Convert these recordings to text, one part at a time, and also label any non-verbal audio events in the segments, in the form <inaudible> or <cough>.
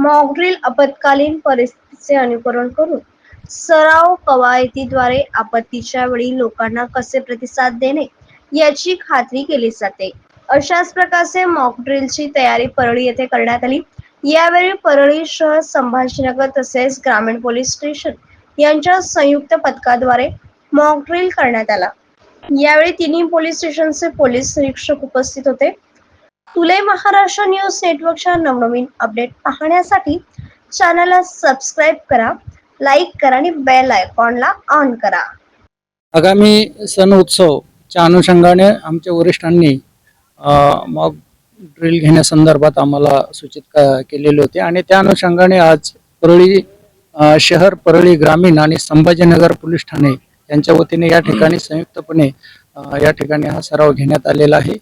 Mock drill आपत्कालीन परिस्थितीचे अनुकरण करून सराव कवायतीद्वारे आपत्तीच्या वेळी लोकांना कसे प्रतिसाद देणे याची खात्री केली जाते. अशाच प्रकारचे मॉकड्रिलची तयारी परळी येथे करण्यात आली. यावेळी परळी शहर संभाजीनगर तसेच ग्रामीण पोलीस स्टेशन यांच्या संयुक्त पथकाद्वारे मॉकड्रिल करण्यात आला. यावेळी तिन्ही पोलीस स्टेशनचे पोलीस निरीक्षक उपस्थित होते. तुले महाराष्ट्र न्यूज नेटवर्कच्या नवनवीन अपडेट पाहण्यासाठी चॅनलला सबस्क्राईब करा लाईक करा आणि बेल आयकॉनला ऑन करा. आगामी सण उत्सवच्या अनुषंगाने आमच्या वरिष्ठांनी मग ड्रिल घेण्यासंदर्भात आम्हाला सूचित क- केलेले होते आणि त्या अनुषंगाने आज परळी शहर परळी ग्रामीण आणि संभाजीनगर पोलीस ठाणे यांच्या वतीने या ठिकाणी संयुक्तपणे या ठिकाणी हा सराव घेण्यात आलेला आहे.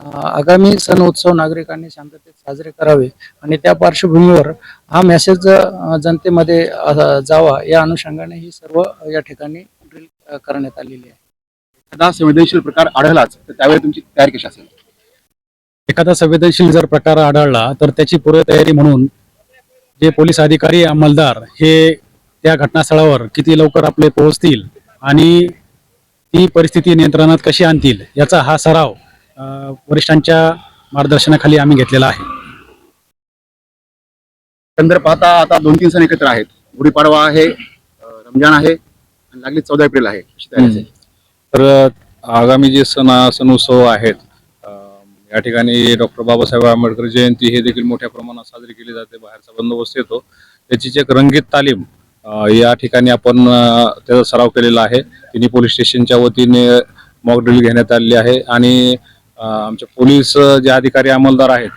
आगामी सण उत्सव नागरिकांनी शांततेत साजरे करावे आणि त्या पार्श्वभूमीवर हा मेसेज जनतेमध्ये जावा या अनुषंगाने ही सर्व या ठिकाणी ड्रिल करण्यात आलेली आहे. एखादा संवेदनशील प्रकार आढळलाच तर त्यावेळी तुमची तयारी कशी असेल? एखादा संवेदनशील जर प्रकार आढळला तर त्याची पूर्वतयारी म्हणून जे पोलीस अधिकारी अंमलदार हे त्या घटनास्थळावर किती लवकर आपले पोहोचतील आणि ती परिस्थिती नियंत्रणात कशी आणतील याचा हा सराव वरिष्ठांच्या मार्गदर्शनाखाली आम्ही घेतलेला आहे. एकंदर पाहता आता दोन तीन सण एकत्र आहेत. गुढीपाडवा आहे रमजान आहे आणि लागली चौदा एप्रिल आहे तयारी तर आगामी जे सण सण उत्सव आहेत अं, या ठिकाणी डॉक्टर बाबासाहेब आंबेडकर जयंती हे देखील मोठ्या प्रमाणात साजरी केली जाते बाहेरचा बंदोबस्त येतो. त्याचीच एक रंगीत तालीम अं, या ठिकाणी आपण अं, त्याचा सराव केलेला आहे. तिन्ही पोलीस स्टेशनच्या वतीने मॉक ड्रिल घेण्यात आलेली आहे. आणि आमचे पोलीस जे अधिकारी अंमलदार आहेत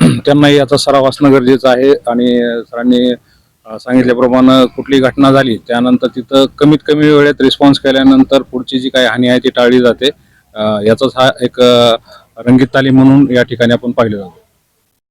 <clears throat> त्यांनाही याचा सराव असणं गरजेचं आहे. आणि सरांनी सांगितल्याप्रमाणे कुठली घटना झाली त्यानंतर तिथं कमीत कमी वेळेत रिस्पॉन्स केल्यानंतर पुढची जी काही हानी आहे ती टाळली जाते. याचाच हा एक रंगीत तालीम म्हणून या ठिकाणी आपण पाहिलं जातो.